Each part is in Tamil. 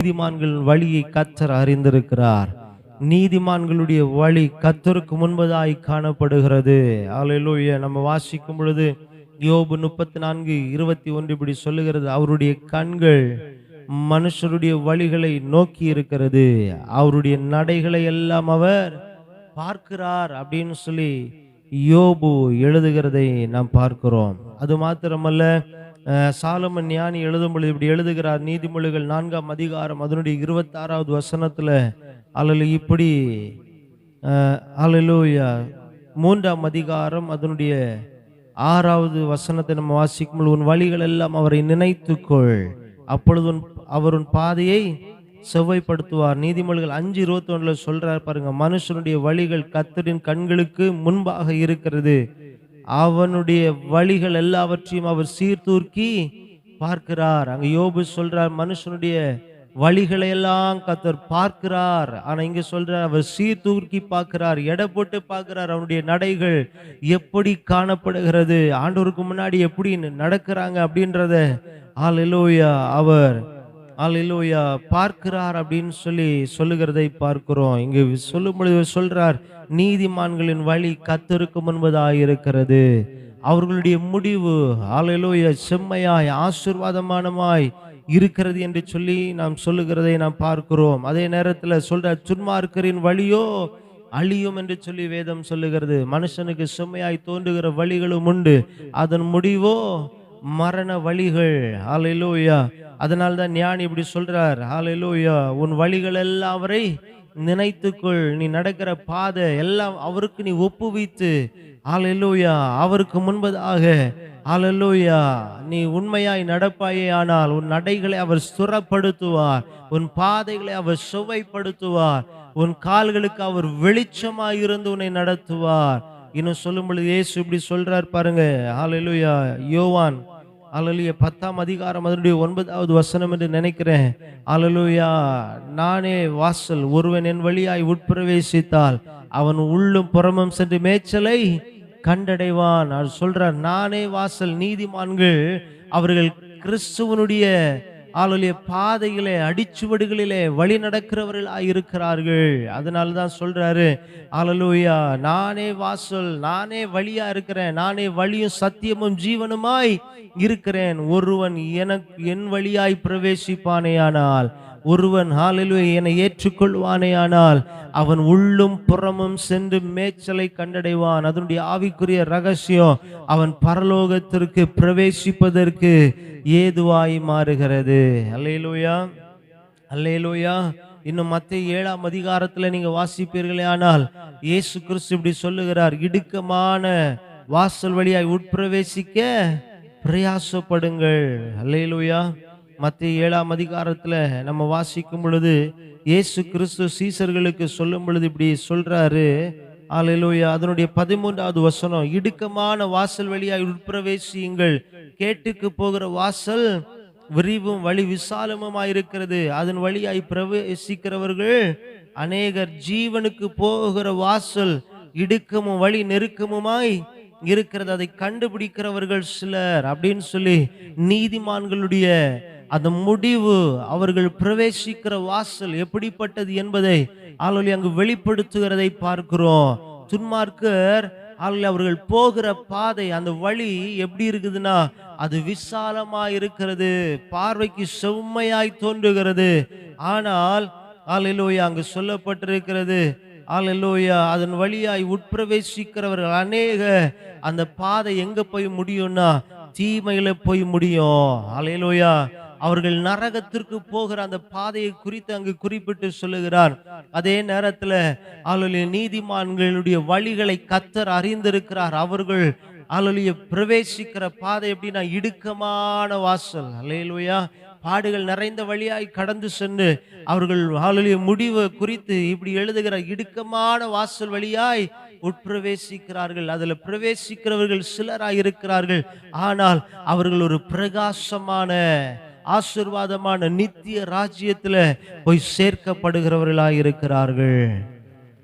நீதிமான்கள் வழியை கத்தர் அறிந்திருக்கிறார். நீதிமான்களுடைய வழி கத்தருக்கு முன்பதாய் காணப்படுகிறது. அலையிலோய நம்ம வாசிக்கும் பொழுது யோபு முப்பத்தி நான்கு இருபத்தி ஒன்று இப்படி சொல்லுகிறது. அவருடைய கண்கள் மனுஷருடைய வழிகளை நோக்கி இருக்கிறது. அவருடைய நடைகளை எல்லாம் அவர் பார்க்கிறார் அப்படின்னு சொல்லி யோபு எழுதுகிறதை நாம் பார்க்கிறோம். அது மாத்திரமல்ல சாலமன் ஞானி எழுதும் பொழுது இப்படி எழுதுகிறார் நீதிமொழிகள் நான்காம் அதிகாரம் அதனுடைய இருபத்தாறாவது வசனத்துல அல்லது இப்படி அலலூயா மூன்றாம் அதிகாரம் அதனுடைய ஆறாவது வசனத்தை நம்ம வாசிக்கும் பொழுது உன் வழிகள் எல்லாம் அவரை நினைத்துக்கொள். அப்பொழுது உன் அவர் உன் பாதையை செவ்வாய்ப்படுத்துவார் நீதிமொழிகள் அஞ்சு இருபத்தி ஒன்றில் சொல்கிறார் பாருங்க மனுஷனுடைய வழிகள் கத்தரின் கண்களுக்கு முன்பாக இருக்கிறது. அவனுடைய வழிகள் எல்லாவற்றையும் அவர் சீர்தூக்கி பார்க்கிறார். அங்க யோபு சொல்றார் மனுஷனுடைய வழிகளை எல்லாம் கத்தர் பார்க்கிறார். ஆனா இங்க சொல்றார் அவர் சீர்தூக்கி பார்க்கிறார் எடை போட்டு பார்க்கிறார். அவனுடைய நடைகள் எப்படி காணப்படுகிறது? ஆண்டோருக்கு முன்னாடி எப்படி நடக்கிறாங்க அப்படின்றத ஆலெலூயா அவர் ஆலெலூயா பார்க்கிறார் அப்படின்னு சொல்லி சொல்லுகிறதை பார்க்கிறோம். இங்கு சொல்லும் பொழுது சொல்றார் நீதிமான்களின் வழி கத்திருக்கும் என்பதாக இருக்கிறது. அவர்களுடைய முடிவு ஆலையிலோய செம்மையாய் ஆசிர்வாதமானமாய் இருக்கிறது என்று சொல்லி நாம் சொல்லுகிறதை நாம் பார்க்கிறோம். அதே நேரத்தில் சொல்ற துன்மார்க்கரின் வழியோ அழியும் என்று சொல்லி வேதம் சொல்லுகிறது. மனுஷனுக்கு செம்மையாய் தோன்றுகிற வழிகளும் உண்டு. அதன் முடிவோ மரண வழிகள். ஹalleluya அதனால தான் ஞானி இப்படி சொல்றார். ஹalleluya உன் வழிகள் எல்லாம் அவரை நினைத்துக்கொள். நீ நடக்கிற பாதை எல்லாம் அவருக்கு நீ ஒப்புவித்து. ஹalleluya அவருக்கு முன்பதாக. ஹalleluya நீ உண்மையாய் நடப்பாயே ஆனால் உன் நடைகளை அவர் சுரப்படுத்துவார். உன் பாதைகளை அவர் சுவைப்படுத்துவார். உன் கால்களுக்கு அவர் வெளிச்சமாய் இருந்து உன்னை நடத்துவார். இன்னும் சொல்லும் பொழுது ஏசு இப்படி சொல்றார் பாருங்க. ஹalleluya யோவான் ஆலலுயா பத்தாம் அதிகாரம் அதனுடைய ஒன்பதாவது வசனம் என்று நினைக்கிறேன். ஆலலுயா நானே வாசல் ஒருவன் என் வழியாய் உட்பிரவேசித்தால் அவன் உள்ளும் புறமும் சென்று மேய்ச்சலை கண்டடைவான். அவர் சொல்றார் நானே வாசல் நீதிமான்கள் அவர்கள் கிறிஸ்துவனுடைய ஆளுடைய பாதையிலே அடிச்சுவடுகளிலே வழி நடக்கிறவர்களாக இருக்கிறார்கள் அதனால தான் சொல்றாரு ஆலலூயா நானே வாசல் நானே வழியா இருக்கிறேன் நானே வழியும் சத்தியமும் ஜீவனுமாய் இருக்கிறேன். ஒருவன் எனக்கு என் வழியாய் பிரவேசிப்பானேயானால் ஒருவன் ஹாலிலுவை ஏற்றுக்கொள்வானே ஏற்றுக்கொள்வானேயானால் அவன் உள்ளும் புறமும் சென்று மேய்ச்சலை கண்டடைவான். அதனுடைய ஆவிக்குரிய ரகசியம் அவன் பரலோகத்திற்கு பிரவேசிப்பதற்கு ஏதுவாய் மாறுகிறது. அல்லையிலோயா அல்லையிலோயா இன்னும் மத்திய ஏழாம் அதிகாரத்துல நீங்க வாசிப்பீர்களே ஆனால் இயேசு கிறிஸ்து இப்படி சொல்லுகிறார் இடுக்கமான வாசல் வழியாய் உட்பிரவேசிக்க பிரயாசப்படுங்கள். அல்லையிலோயா மத்திய ஏழாம் அதிகாரத்தில் நம்ம வாசிக்கும் பொழுது இயேசு கிறிஸ்து சீசர்களுக்கு சொல்லும் பொழுது இப்படி சொல்றாரு. ஆலையிலோயா அதனுடைய பதிமூன்றாவது வசனம் இடுக்கமான வாசல் வழியாய் உட்பிரவேசியுங்கள். கேட்டுக்கு போகிற வாசல் விரிவும் வழி விசாலமுமாயிருக்கிறது அதன் வழியாய் பிரவேசிக்கிறவர்கள் அநேகர் ஜீவனுக்கு போகிற வாசல் இடுக்கமும் வழி நெருக்கமுமாய் இருக்கிறது. அதை கண்டுபிடிக்கிறவர்கள் சிலர் அப்படின்னு சொல்லி நீதிமான்களுடைய அந்த முடிவு அவர்கள் பிரவேசிக்கிற வாசல் எப்படிப்பட்டது என்பதை ஆளுநர் அங்கு வெளிப்படுத்துகிறதை பார்க்கிறோம். துன்மார்க்கர் ஆளுநர் அவர்கள் போகிற பாதை அந்த வழி எப்படி இருக்குதுன்னா அது விசாலமா இருக்கிறது பார்வைக்கு செம்மையாய் தோன்றுகிறது. ஆனால் ஆலையிலோயா அங்கு சொல்லப்பட்டிருக்கிறது ஆலையிலோயா அதன் வழியாய் உட்பிரவேசிக்கிறவர்கள் அநேக அந்த பாதை எங்க போய் முடியும்னா தீமையில போய் முடியும். ஆலையிலோயா அவர்கள் நரகத்திற்கு போகிற அந்த பாதையை குறித்து அங்கு குறிப்பிட்டு சொல்லுகிறார். அதே நேரத்துல ஆளுடைய நீதிமான்களுடைய வழிகளை கத்தர் அறிந்திருக்கிறார். அவர்கள் ஆளுடைய பிரவேசிக்கிற பாதை எப்படின்னா இடுக்கமான வாசல். அல்லேலூயா பாடுகள் நிறைந்த வழியாய் கடந்து சென்று அவர்கள் ஆளுடைய முடிவு குறித்து இப்படி எழுதுகிற இடுக்கமான வாசல் வழியாய் உட்பிரவேசிக்கிறார்கள். அதில் பிரவேசிக்கிறவர்கள் சிலராய் இருக்கிறார்கள் ஆனால் அவர்கள் ஒரு பிரகாசமான ஆசிர்வாதமான நித்திய ராஜ்யத்தில் போய் சேர்க்கப்படுகிறவர்களாக இருக்கிறார்கள்.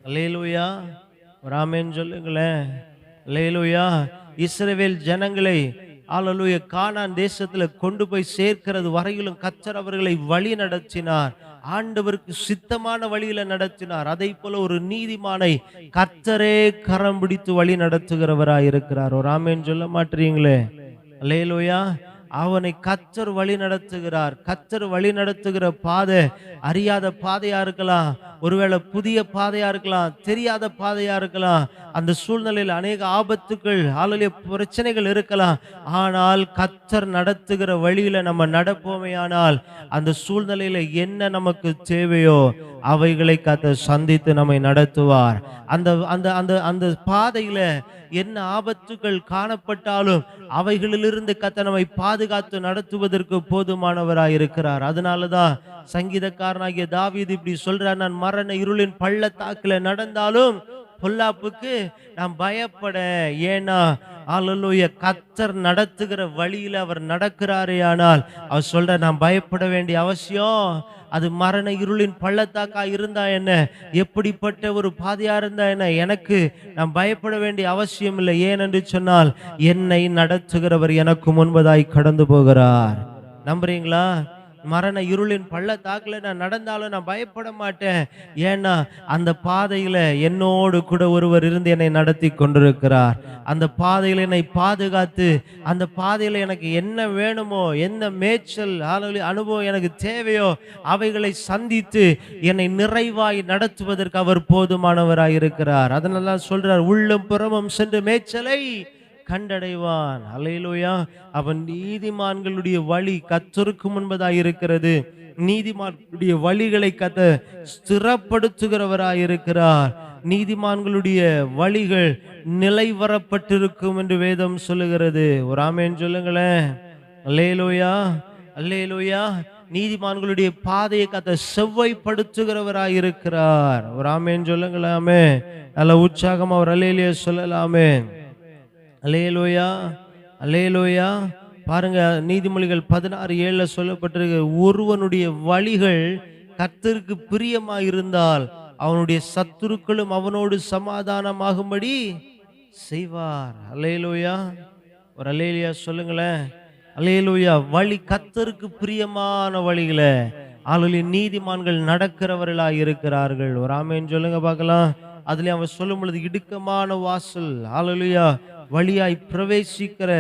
அல்லேலூயா. ராமேன் சொல்லுங்களேன். அல்லேலூயா. இஸ்ரேவேல் ஜனங்களை ஆலலூய கானான் தேசத்தில் கொண்டு போய் சேர்க்கிறது வரையிலும் கச்சர் அவர்களை வழி நடத்தினார். ஆண்டவருக்கு சித்தமான வழியில நடத்தினார். அதை போல ஒரு நீதிமானை கத்தரே கரம் பிடித்து வழி நடத்துகிறவராய் இருக்கிறார். ஒரு ஆமேன்னு சொல்ல மாட்டீங்களே. லேலோயா அவனை கச்சர் வழி நடத்துகிறார் கச்சர் வழி நடத்துகிற பாதை அறியாத பாதையா இருக்கலாம். ஒருவேளை புதிய பாதையா இருக்கலாம் தெரியாத பாதையா இருக்கலாம் அந்த சூழ்நிலையில் அநேக ஆபத்துக்கள் ஆளுடைய பிரச்சனைகள் இருக்கலாம். ஆனால் கத்தர் நடத்துகிற வழியில நம்ம நடப்போமையானால் அந்த சூழ்நிலையில என்ன நமக்கு தேவையோ அவைகளை கத்தர் சந்தித்து நம்மை நடத்துவார். அந்த அந்த அந்த அந்த பாதையில என்ன ஆபத்துகள் காணப்பட்டாலும் அவைகளிலிருந்து கத்த நம்மை பாதுகாத்து நடத்துவதற்கு போதுமானவராக இருக்கிறார் அதனாலதான் சங்கீதக்காரனாகிய தாவீது இப்படி சொல்றார் நான் மரண இருளின் பள்ளத்தாக்குல நடந்தாலும் பொல்லாப்புக்கு நான் பயப்பட ஏன்னா அலலுய கத்தர் நடத்துகிற வழியில அவர் நடக்கிறாரே ஆனால் அவர் சொல்ற நான் பயப்பட வேண்டிய அவசியம் அது மரண இருளின் பள்ளத்தாக்கா இருந்தா என்ன எப்படிப்பட்ட ஒரு பாதையா இருந்தா என்ன எனக்கு நான் பயப்பட வேண்டிய அவசியம் இல்லை. ஏனென்று சொன்னால் என்னை நடத்துகிறவர் எனக்கு முன்பதாய் கடந்து போகிறார். நம்புறீங்களா? மரண இருளின் பள்ளத்தாக்கில் நான் நடந்தாலும் நான் பயப்பட மாட்டேன். ஏன்னா அந்த பாதையில் என்னோடு கூட ஒருவர் இருந்து என்னை நடத்தி கொண்டிருக்கிறார். அந்த பாதையில் என்னை பாதுகாத்து அந்த பாதையில் எனக்கு என்ன வேணுமோ எந்த மேய்ச்சல் ஆளுகளை அனுபவம் எனக்கு தேவையோ அவைகளை சந்தித்து என்னை நிறைவாய் நடத்துவதற்கு அவர் போதுமானவராக இருக்கிறார் அதனால சொல்றார் உள்ளும் புறமும் சென்று மேய்ச்சலை கண்டடைவான். அலையிலோயா அவன் நீதிமான்களுடைய வழி கத்தருக்கு முன்பதாய் இருக்கிறது நீதிமான்களுடைய வழிகளை கத்த ஸ்திரப்படுத்துகிறவராய் இருக்கிறார் நீதிமான்களுடைய வழிகள் நிலைவரப்பட்டிருக்கும் என்று வேதம் சொல்லுகிறது. ஒரு ஆமேன் சொல்லுங்களேன். அல்லேலோயா. அல்லேலோயா. நீதிமான்களுடைய பாதையை கத்த செவ்வாய்ப்படுத்துகிறவராய் இருக்கிறார் ஒரு ஆமேன் சொல்லுங்களாமே நல்ல உற்சாகம் அவர் அல்லேலியா சொல்லலாமே. அலேலோயா அலேலோயா பாருங்க நீதிமொழிகள் பதினாறு ஏழில் சொல்லப்பட்டிருக்க ஒருவனுடைய வழிகள் கர்த்தருக்கு பிரியமாக இருந்தால் அவனுடைய சத்துருக்களும் அவனோடு சமாதானமாகும்படி செய்வார். அலேலோயா ஒரு அலேலியா சொல்லுங்களேன். அலேலோயா வழி கத்தருக்கு பிரியமான வழிகளை ஆளுடைய நீதிமான்கள் நடக்கிறவர்களா இருக்கிறார்கள். ஒரு ஆமேன்னு சொல்லுங்க பார்க்கலாம். அதுல அவன் சொல்லும் பொழுது இடுக்கமான வாசல். ஆளுயா வழியாய் பிரவேசிக்கிற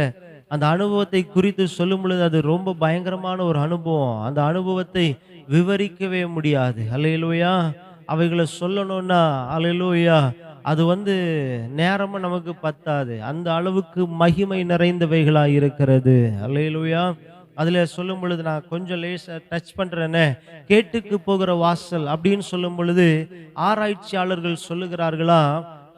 அந்த அனுபவத்தை குறித்து சொல்லும் பொழுது அது ரொம்ப பயங்கரமான ஒரு அனுபவம். அந்த அனுபவத்தை விவரிக்கவே முடியாது. அலையிலோயா அவைகளை சொல்லணும்னா அலையிலோயா அது வந்து நேரமும் நமக்கு பத்தாது. அந்த அளவுக்கு மகிமை நிறைந்தவைகளாக இருக்கிறது. அல்லையிலூயா அதில் சொல்லும் பொழுது நான் கொஞ்சம் லேசாக டச் பண்ணுறேனே கேட்டுக்கு போகிற வாசல் அப்படின்னு சொல்லும் பொழுது ஆராய்ச்சியாளர்கள் சொல்லுகிறார்களா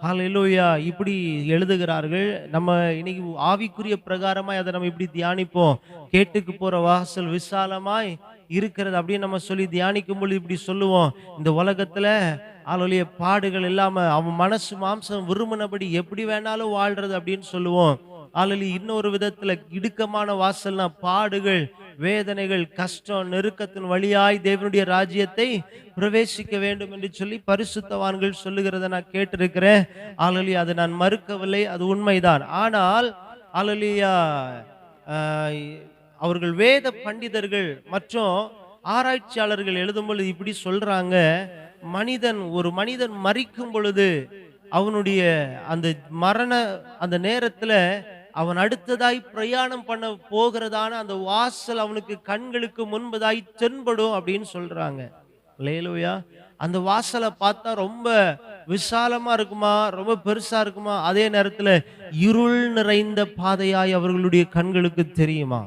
ஹalleluya. இப்படி எழுதுகிறார்கள். நம்ம இன்னைக்கு ஆவிக்குரிய பிரகாரமாய் அதை நம்ம இப்படி தியானிப்போம். கேட்டுக்கு போற வாசல் விசாலமாய் இருக்கிறது. அப்படின்னு நம்ம சொல்லி தியானிக்கும் பொழுது இப்படி சொல்லுவோம். இந்த உலகத்துல ஆளுடைய பாடுகள் இல்லாம அவன் மனசு மாம்சம் விரும்பினபடி எப்படி வேணாலும் வாழ்றது அப்படின்னு சொல்லுவோம். ஆளலி இன்னொரு விதத்துல இடுக்கமான வாசல்னா பாடுகள் வேதனைகள் கஷ்டம் நெருக்கத்தின் வழியாய் தேவனுடைய ராஜ்யத்தை பிரவேசிக்க வேண்டும் என்று சொல்லி பரிசுத்தவான்கள் சொல்லுகிறத நான் கேட்டிருக்கிறேன். ஆளலி அதை நான் மறுக்கவில்லை அது உண்மைதான். ஆனால் ஆளலியா அவர்கள் வேத பண்டிதர்கள் மற்றும் ஆராய்ச்சியாளர்கள் எழுதும் பொழுது இப்படி சொல்றாங்க மனிதன் ஒரு மனிதன் மறிக்கும் பொழுது அவனுடைய அந்த மரண அந்த நேரத்துல அவன் அடுத்ததாய் பிரயாணம் பண்ண போகிறதான அந்த வாசல் அவனுக்கு கண்களுக்கு முன்பதாய் தென்படும் அப்படின்னு சொல்றாங்க. லேலுயா அந்த வாசலை பார்த்தா ரொம்ப விசாலமா இருக்குமா ரொம்ப பெருசா இருக்குமா? அதே நேரத்துல இருள் நிறைந்த பாதையாய் அவர்களுடைய கண்களுக்கு தெரியுமா?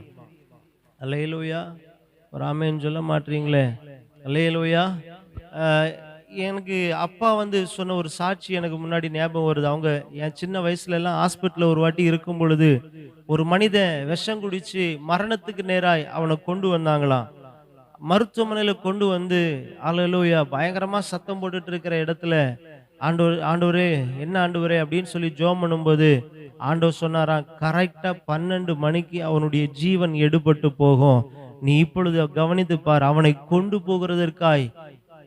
அல்லேலூயா. ஒரு ஆமேன்னு சொல்ல மாட்டீங்களே. அல்லேலூயா. எனக்கு அப்பா வந்து சொன்ன ஒரு சாட்சி எனக்கு முன்னாடி ஞாபகம் வருது. அவங்க என் சின்ன வயசுல எல்லாம் ஹாஸ்பிட்டல்ல ஒரு வாட்டி இருக்கும் பொழுது ஒரு மனிதன் விஷம் குடிச்சு மரணத்துக்கு நேராய் அவனை கொண்டு வந்தாங்களாம். மருத்துவமனையில கொண்டு வந்து அலலோயா பயங்கரமா சத்தம் போட்டுட்டு இருக்கிற இடத்துல ஆண்டவர் ஆண்டவரே என்ன ஆண்டவரே அப்படின்னு சொல்லி ஜோம் பண்ணும்போது ஆண்டவர் சொன்னாராம் கரெக்டா பன்னெண்டு மணிக்கு அவனுடைய ஜீவன் எடுபட்டு போகும். நீ இப்பொழுது கவனித்து பார் அவனை கொண்டு போகிறதற்காய்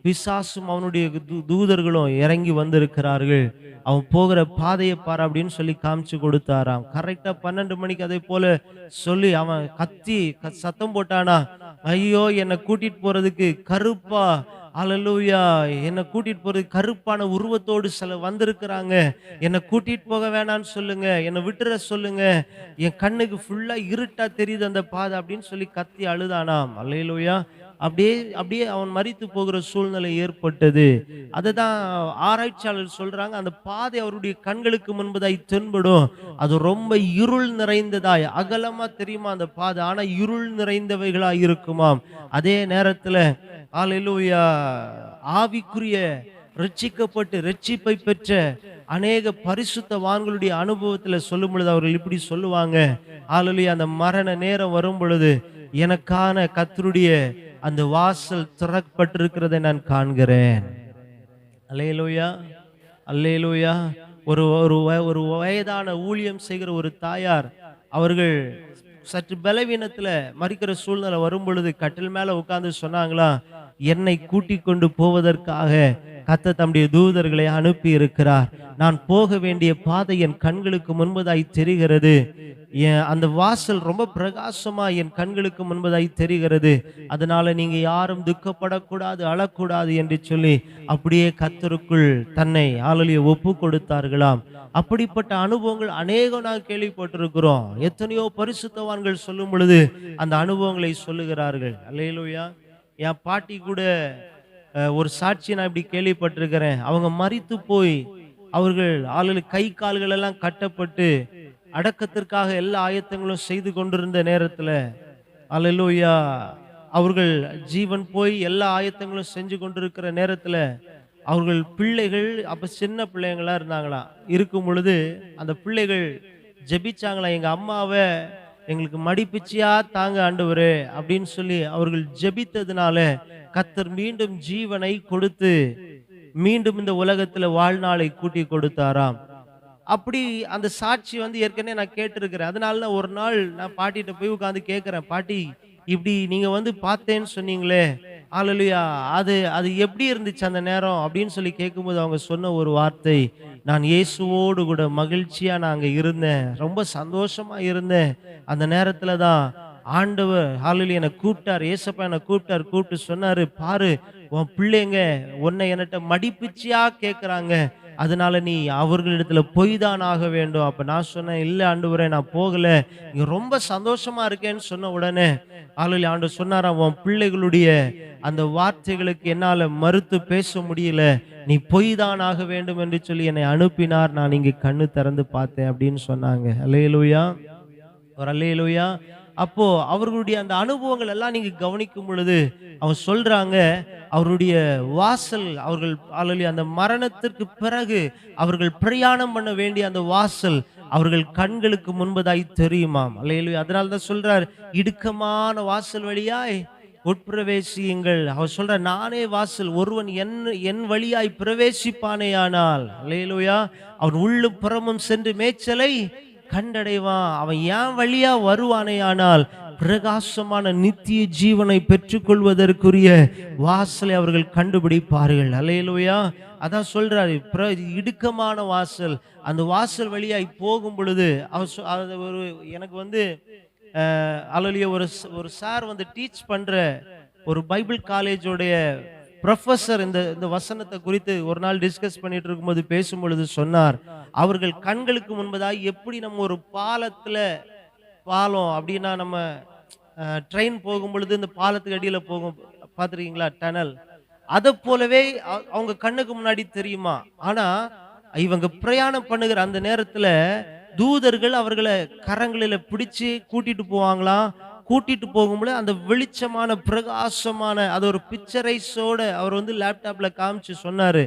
பிசாசும் அவனுடைய தூ- தூதர்களும் இறங்கி வந்திருக்கிறார்கள். அவன் போகிற பாதையை பாரு அப்படின்னு சொல்லி காமிச்சு கொடுத்தாராம். கரெக்டா பன்னெண்டு மணிக்கு அதே போல சொல்லி அவன் கத்தி சத்தம் போட்டானா ஐயோ என்னை கூட்டிட்டு போறதுக்கு கருப்பா அலலூயா என்னை கூட்டிட்டு போறது கருப்பான உருவத்தோடு சில வந்திருக்கிறாங்க. என்னை கூட்டிட்டு போக வேணாம்னு சொல்லுங்க. என்னை விட்டுற சொல்லுங்க. என் கண்ணுக்கு ஃபுல்லா இருட்டா தெரியுது அந்த பாதை அப்படின்னு சொல்லி கத்தி அழுதானாம். அல்லேலூயா அப்படியே அப்படியே அவன் மறித்து போகிற சூழ்நிலை ஏற்பட்டது. அதை தான் ஆராய்ச்சியாளர் சொல்றாங்க. அந்த பாதை அவருடைய கண்களுக்கு முன்பதாய் தென்படும். அது ரொம்ப இருள் நிறைந்ததாய். அகலமா தெரியுமா அந்த பாதை? ஆனா இருள் நிறைந்தவைகளா இருக்குமாம். அதே நேரத்துல ஹalleluya ஆவிக்குரிய ரட்சிக்கப்பட்டு ரட்சிப்பை பெற்ற அநேக பரிசுத்தவான்களுடைய அனுபவத்துல சொல்லும் பொழுது அவர்கள் இப்படி சொல்லுவாங்க. ஹalleluya அந்த மரண நேரம் வரும் பொழுது எனக்கான கத்தருடைய அந்த வாசல் திறக்கப்பட்டிருக்கிறதை நான் காண்கிறேன். அல்லையிலோயா அல்லையிலோயா ஒரு ஒரு வ- ஒரு வயதான ஊழியம் செய்கிற ஒரு தாயார் அவர்கள் சற்று பலவீனத்துல மறிக்கிற சூழ்நிலை வரும் பொழுது கட்டில் மேல உட்காந்து சொன்னாங்களா என்னை கூட்டிக் கொண்டு போவதற்காக கத்த தம்முடைய தூதர்களை அனுப்பி இருக்கிறார் நான் போக வேண்டிய பாதை என் கண்களுக்கு முன்பதாய் தெரிகிறது. அந்த வாசல் ரொம்ப பிரகாசமா என் கண்களுக்கு முன்பதாய் தெரிகிறது. அதனால நீங்க யாரும் துக்கப்படக்கூடாது அழக்கூடாது என்று சொல்லி அப்படியே கத்தருக்குள் தன்னை ஆளலிய ஒப்பு கொடுத்தார்களாம். அப்படிப்பட்ட அனுபவங்கள் அநேகம் நான் கேள்விப்பட்டிருக்கிறோம். எத்தனையோ பரிசுத்தவான்கள் சொல்லும் பொழுது அந்த அனுபவங்களை சொல்லுகிறார்கள். அல்லையிலோயா என் பாட்டி கூட ஒரு சாட்சி நான் இப்படி கேள்விப்பட்டிருக்கிறேன். அவங்க மறித்து போய் அவர்கள் ஆளுநர் கை கால்கள் எல்லாம் கட்டப்பட்டு அடக்கத்திற்காக எல்லா ஆயத்தங்களும் செய்து கொண்டிருந்த நேரத்தில் அல்லேலூயா அவர்கள் ஜீவன் போய் எல்லா ஆயத்தங்களும் செஞ்சு கொண்டிருக்கிற நேரத்தில் அவர்கள் பிள்ளைகள் அப்போ சின்ன பிள்ளைங்களா இருந்தாங்களாம் இருக்கும் பொழுது அந்த பிள்ளைகள் ஜெபிச்சாங்களாம் எங்கள் அம்மாவை எங்களுக்கு மடிப்பிச்சியா தாங்க ஆண்டவரே அப்படின்னு சொல்லி அவர்கள் ஜெபித்ததுனால கத்தர் மீண்டும் ஜீவனை கொடுத்து மீண்டும் இந்த உலகத்துல வாழ்நாளை கூட்டி கொடுத்தாராம். அப்படி அந்த சாட்சி வந்து ஏற்கனவே நான் கேட்டிருக்கிறேன். அதனால தான் ஒரு நாள் நான் பாட்டிகிட்ட போய் உட்காந்து கேட்கிறேன். பாட்டி இப்படி நீங்க வந்து பார்த்தேன்னு சொன்னீங்களே ஆலலுயா அது அது எப்படி இருந்துச்சு அந்த நேரம் அப்படின்னு சொல்லி கேட்கும்போது அவங்க சொன்ன ஒரு வார்த்தை நான் இயேசுவோடு கூட மகிழ்ச்சியாக நான் அங்கே இருந்தேன். ரொம்ப சந்தோஷமாக இருந்தேன். அந்த நேரத்தில் தான் ஆண்டவர் ஹாலில் என்னை கூப்பிட்டார். ஏசப்பா என்னை கூப்பிட்டார் கூப்பிட்டு சொன்னார் பாரு உன் பிள்ளைங்க உன்னை என்கிட்ட மடிப்பிச்சியாக கேட்குறாங்க அதனால நீ அவர்களிடத்துல போய் தான் ஆக வேண்டும். அப்ப நான் சொன்னேன் இல்ல ஆண்டவரே நான் போகல. இங்க ரொம்ப சந்தோஷமா இருக்கேன்னு சொன்ன உடனே ஆளுநர் ஆண்டு சொன்னாராம் உன் பிள்ளைகளுடைய அந்த வார்த்தைகளுக்கு என்னால மறுத்து பேச முடியல. நீ பொய் தான் ஆக வேண்டும் என்று சொல்லி என்னை அனுப்பினார். நான் இங்கு கண்ணு திறந்து பார்த்தேன் அப்படின்னு சொன்னாங்க. அலையலுயா ஒரு அல்லேலூயா. அப்போ அவர்களுடைய அந்த அனுபவங்கள் எல்லாம் நீங்க கவனிக்கும் பொழுது அவங்க சொல்றாங்க அவருடைய வாசல் அவர்கள் அல்லது அந்த மரணத்திற்கு பிறகு அவர்கள் பிரயாணம் பண்ண வேண்டிய அந்த வாசல் அவர்கள் கண்களுக்கு முன்பதாய் தெரியுமாம். அல்ல அதனால தான் சொல்றார் இடுக்கமான வாசல் வழியாய் உட்பிரவேசியுங்கள். அவர் சொல்ற நானே வாசல் ஒருவன் என் என் வழியாய் பிரவேசிப்பானேயானால். அல்லேலூயா அவன் உள்ளும் புறமும் சென்று மேய்ச்சலை கண்டடைவான் அவன் ஏன் வழியா வருவானே ஆனால் பிரகாசமான நித்திய ஜீவனை பெற்றுக்கொள்வதற்குரிய வாசலை அவர்கள் கண்டுபிடிப்பார்கள். அல்லேலூயா. அதான் சொல்றாரு பிர இடுக்கமான வாசல். அந்த வாசல் வழியாய் போகும் பொழுது அவர் அது ஒரு எனக்கு வந்து அலலிய ஒரு ஒரு சார் வந்து டீச் பண்ற ஒரு பைபிள் காலேஜோடைய ப்ரொஃபஸர் இந்த இந்த வசனத்தை குறித்து ஒரு நாள் டிஸ்கஸ் பண்ணிட்டு இருக்கும்போது பேசும் பொழுது சொன்னார் அவர்கள் கண்களுக்கு முன்பதாக எப்படி நம்ம ஒரு பாலத்தில் பாலம் அப்படின்னா நம்ம ட்ரெயின் போகும் பொழுது இந்த பாலத்துக்கு அடியில் போகும் பார்த்துருக்கீங்களா? டனல் அதை போலவே அவங்க கண்ணுக்கு முன்னாடி தெரியுமா? ஆனால் இவங்க பிரயாணம் பண்ணுகிற அந்த நேரத்தில் தூதர்கள் அவர்களை கரங்களில் பிடிச்சு கூட்டிட்டு போவாங்களாம். கூட்டிட்டு போகும்போது அந்த வெளிச்சமான பிரகாசமான அது ஒரு பிக்சரைஸோட அவர் வந்து லேப்டாப்ல காமிச்சு சொன்னாரு.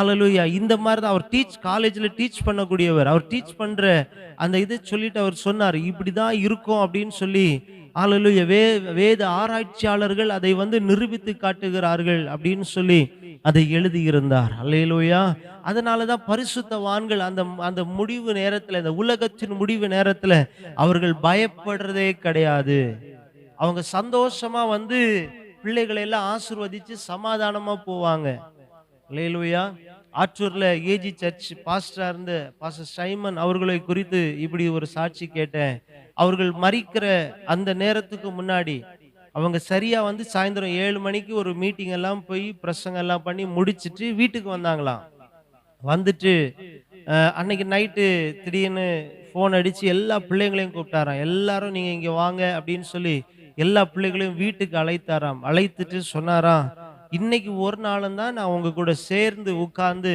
ஆலலூயா இந்த மாதிரி தான் அவர் டீச் காலேஜ்ல டீச் பண்ணக்கூடியவர். அவர் டீச் பண்ற அந்த இதை சொல்லிட்டு அவர் சொன்னார். இப்படிதான் இருக்கும் அப்படின்னு சொல்லி ஹalleluya. வே வேத ஆராய்ச்சியாளர்கள் அதை வந்து நிரூபித்து காட்டுகிறார்கள் அப்படின்னு சொல்லி அதை எழுதியிருந்தார். அல்லையிலோயா அதனால தான் பரிசுத்தவான்கள் அந்த அந்த முடிவு நேரத்தில் இந்த உலகத்தின் முடிவு நேரத்தில் அவர்கள் பயப்படுறதே கிடையாது. அவங்க சந்தோஷமா வந்து பிள்ளைகளை எல்லாம் ஆசிர்வதிச்சு சமாதானமா போவாங்க. இல்லையிலோயா ஆற்றூரில் ஏஜி சர்ச் பாஸ்டராக இருந்த பாஸ்டர் சைமன் அவர்களை குறித்து இப்படி ஒரு சாட்சி கேட்டேன். அவர்கள் மறிக்கிற அந்த நேரத்துக்கு முன்னாடி அவங்க சரியாக வந்து சாயந்தரம் ஏழு மணிக்கு ஒரு மீட்டிங் எல்லாம் போய் பிரசங்கம் எல்லாம் பண்ணி முடிச்சுட்டு வீட்டுக்கு வந்தாங்களாம். வந்துட்டு அன்னைக்கு நைட்டு திடீர்னு ஃபோன் அடித்து எல்லா பிள்ளைங்களையும் கூப்பிட்டாராம். எல்லாரும் நீங்கள் இங்கே வாங்க அப்படின்னு சொல்லி எல்லா பிள்ளைகளையும் வீட்டுக்கு அழைத்தாராம். அழைத்துட்டு சொன்னாராம் இன்னைக்கு ஒரு நாளும் தான் நான் உங்க கூட சேர்ந்து உட்கார்ந்து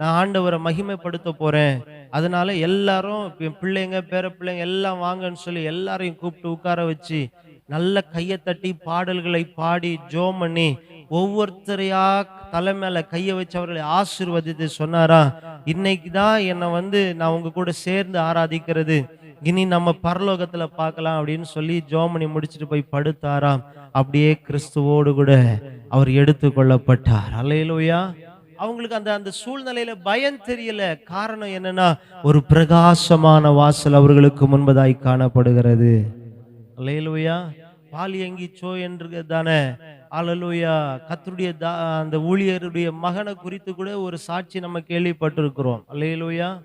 நான் ஆண்டவரை மகிமைப்படுத்த போறேன். அதனால எல்லாரும் என் பிள்ளைங்க பேர பிள்ளைங்க எல்லாம் வாங்கன்னு சொல்லி எல்லாரையும் கூப்பிட்டு உட்கார வச்சு நல்ல கையை தட்டி பாடல்களை பாடி ஜோம் பண்ணி ஒவ்வொருத்தரையா தலை மேல கையை வச்சு அவர்களை ஆசிர்வதித்து சொன்னாரா? இன்னைக்கு தான் என்னை வந்து நான் உங்க கூட சேர்ந்து ஆராதிக்கிறது. இனி நம்ம பரலோகத்துல பார்க்கலாம் அப்படின்னு சொல்லி ஜோமணி முடிச்சுட்டு போய் படுத்தாராம். அப்படியே கிறிஸ்துவோடு கூட. அவர் எடுத்து கொள்ளப்பட்டார் அல்லையிலோயா அவங்களுக்கு அந்த அந்த சூழ்நிலையில பயம் தெரியல. காரணம் என்னன்னா ஒரு பிரகாசமான வாசல் அவர்களுக்கு முன்பதாய் காணப்படுகிறது. அல்லேலூயா. பாலியங்கிச்சோ என்று தானே அலலூயா கத்தருடைய தா- அந்த ஊழியருடைய மகனை குறித்து கூட ஒரு சாட்சி நம்ம கேள்விப்பட்டிருக்கிறோம். அல்லேலூயா.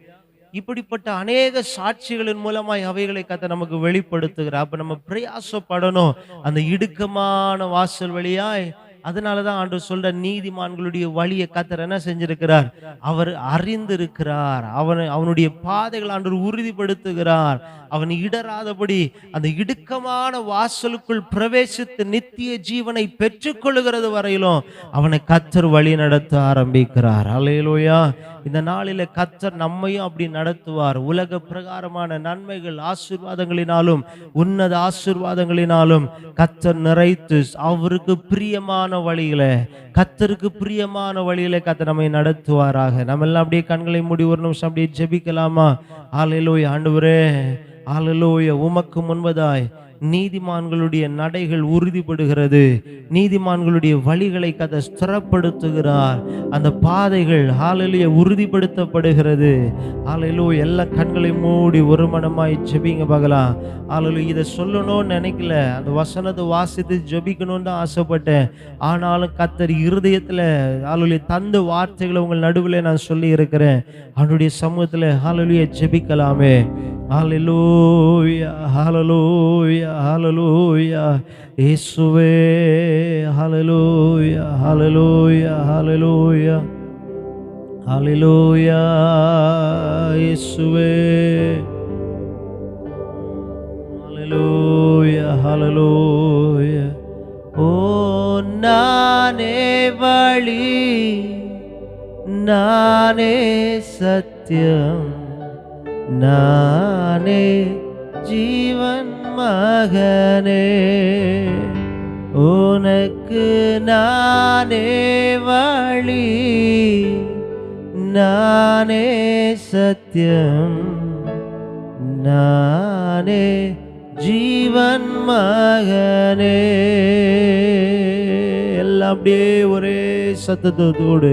இப்படிப்பட்ட அநேக சாட்சிகளின் மூலமாய் அவைகளை கத்த நமக்கு வெளிப்படுத்துகிறார். அப்ப நம்ம பிரயாசப்படணும். அந்த இடுக்கமான வாசல் வழியாய் அதனாலதான் ஆண்டு சொல்ற நீதிமான்களுடைய வழியை கத்தர் என்ன செஞ்சிருக்கிறார்? அவர் அறிந்திருக்கிறார். அவன் அவனுடைய பாதைகள் ஆண்டு உறுதிப்படுத்துகிறார். அவன் இடராதபடி அந்த இடுக்கமான வாசலுக்குள் பிரவேசித்து நித்திய ஜீவனை பெற்றுக்கொள்ளுகிறது வரையிலும் அவனை கத்தர் வழி நடத்த ஆரம்பிக்கிறார். அலையிலோயா இந்த நாளில கத்தர் நம்மையும் அப்படி நடத்துவார். உலக பிரகாரமான நன்மைகள் ஆசீர்வாதங்களினாலும் உன்னத ஆசீர்வாதங்களினாலும் கத்தர் நிறைத்து அவருக்கு பிரியமான வழியில கத்தருக்கு பிரியமான வழியில கத்த நம்மை நடத்துவாராக. நம்ம எல்லாம் அப்படியே கண்களை மூடி ஒரு நிமிஷம் அப்படியே ஜெபிக்கலாமா? ஆலையிலோய் ஆண்டவரே. ஆலையிலோய உமக்கு முன்பதாய். நீதிமான்களுடைய நடைகள் உறுதிப்படுகிறது. நீதிமான்களுடைய வழிகளை கதை ஸ்திரப்படுத்துகிறார். அந்த பாதைகள் ஹாலையிலேயே உறுதிப்படுத்தப்படுகிறது. ஆலையிலோ எல்லா கண்களையும் மூடி ஒரு மனமாய் ஜெபிங்க பார்க்கலாம். ஆலையில இதை சொல்லணும்னு நினைக்கல. அந்த வசனத்தை வாசித்து ஜெபிக்கணும்னு தான் ஆசைப்பட்டேன். ஆனாலும் கத்தர் இருதயத்தில் ஆளுடைய தந்த வார்த்தைகளை உங்கள் நடுவில் நான் சொல்லி இருக்கிறேன் அவனுடைய சமூகத்தில் ஹாலையிலேயே ஜெபிக்கலாமே. ஹalleluya ஹalleluya ஹalleluya இயேசுவே ஹalleluya ஹalleluya ஹalleluya ஹalleluya இயேசுவே ஹalleluya ஹalleluya ஓ நானே வழி நானே சத்தியம் நானே ஜீவன் மகனே உனக்கு நானே வழி நானே சத்தியம் நானே ஜீவன் மகனே. எல்லாம் அப்படியே ஒரே சத்தத்தோடு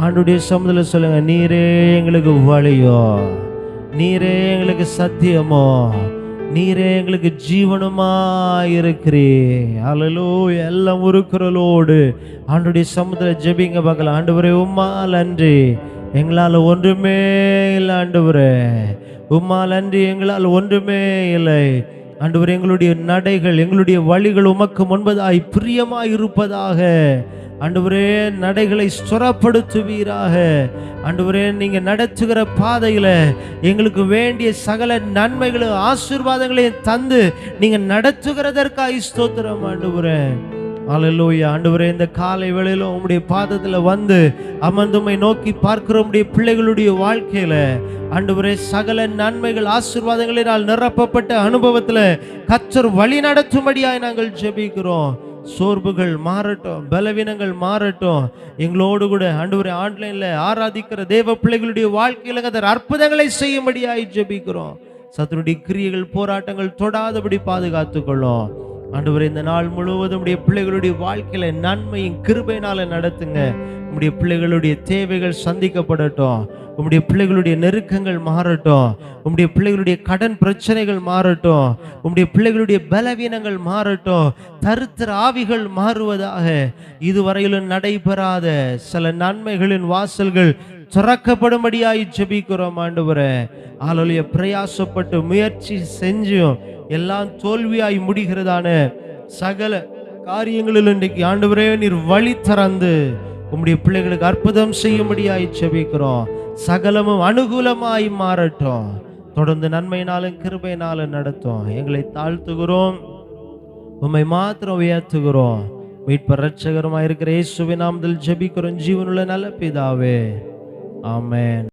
ஆண்டுடைய சமுதிர சொல்லுங்க நீரே எங்களுக்கு வழியோ நீரே எங்களுக்கு சத்தியமோ நீரே எங்களுக்கு ஜீவனுமாயிருக்கிறே அலலோ எல்லாம் உருக்குறலோடு ஆண்டுடைய சமுதிர ஜெபிங்க பார்க்கலாம் ஆண்டவரே உம்மால் அன்றி எங்களால் ஒன்றுமே இல்லை ஆண்டவரே. உம்மால் அன்றி எங்களால் ஒன்றுமே இல்லை. ஆண்டு எங்களுடைய நடைகள் எங்களுடைய வழிகள் உமக்கு முன்பதாய் பிரியமாய் இருப்பதாக ஆண்டவரே நடைகளை சுரப்படுத்துவீராக. ஆண்டவரே நீங்கள் நடத்துகிற பாதையில் எங்களுக்கு வேண்டிய சகல நன்மைகளும் ஆசீர்வாதங்களையும் தந்து நீங்கள் நடத்துகிறதற்காக ஸ்தோத்திரம் ஆண்டவரே. அல்லேலூயா ஆண்டவரே இந்த காலை வேளையில உங்களுடைய பாதத்தில் வந்து அமர்ந்துமை நோக்கி பார்க்கிற உம்முடைய பிள்ளைகளுடைய வாழ்க்கையில ஆண்டவரே சகல நன்மைகள் ஆசீர்வாதங்களினால் நிரப்பப்பட்ட அனுபவத்தில் கச்சர் வழி நடத்தும்படியாய் நாங்கள் ஜெபிக்கிறோம். சோர்வுகள் மாறட்டும் பலவீனங்கள் மாறட்டும். எங்களோடு கூட ஆண்டவரே ஆன்லைன்ல ஆராதிக்கிற தேவ பிள்ளைகளுடைய வாழ்க்கையில் கத்தர் அற்புதங்களை செய்யும்படியாய் ஜெபிக்கிறோம். சத்துருடைய கிரியைகள் போராட்டங்கள் தொடாதபடி பாதுகாத்துக்கொள்ளும். அன்று இந்த நாள் முழுவதும் உடைய பிள்ளைகளுடைய வாழ்க்கையில நன்மையும் கிருபையினால நடத்துங்க. உம்முடைய பிள்ளைகளுடைய தேவைகள் சந்திக்கப்படட்டும். உம்முடைய பிள்ளைகளுடைய நெருக்கங்கள் மாறட்டும். உம்முடைய பிள்ளைகளுடைய கடன் பிரச்சனைகள் மாறட்டும். உம்முடைய பிள்ளைகளுடைய பலவீனங்கள் மாறட்டும். தருத்திர ஆவிகள் மாறுவதாக இதுவரையிலும் நடைபெறாத சில நன்மைகளின் வாசல்கள் திறக்கப்படும்படியாய் ஜெபிக்கிறோம் ஆண்டவரே. ஆளுடைய பிரயாசப்பட்டு முயற்சி செஞ்சும் எல்லாம் தோல்வியாய் முடிகிறதான சகல காரியங்களில் இன்றைக்கு ஆண்டவரே நீர் வழி திறந்து உம்முடைய பிள்ளைகளுக்கு அற்புதம் செய்யும்படியாய் செபிக்கிறோம் சகலமும் அனுகூலமாய் மாறட்டும். தொடர்ந்து நன்மையினாலும் கிருபையினாலும் நடத்தும். எங்களை தாழ்த்துகிறோம். உண்மை மாத்திரம் உயர்த்துகிறோம். மீட்பர் ரட்சகரமாக இருக்கிற இயேசுவின் நாமத்தில் ஜெபிக்கிறோம். ஜீவனுள்ள நல்ல பிதாவே. ஆமேன்.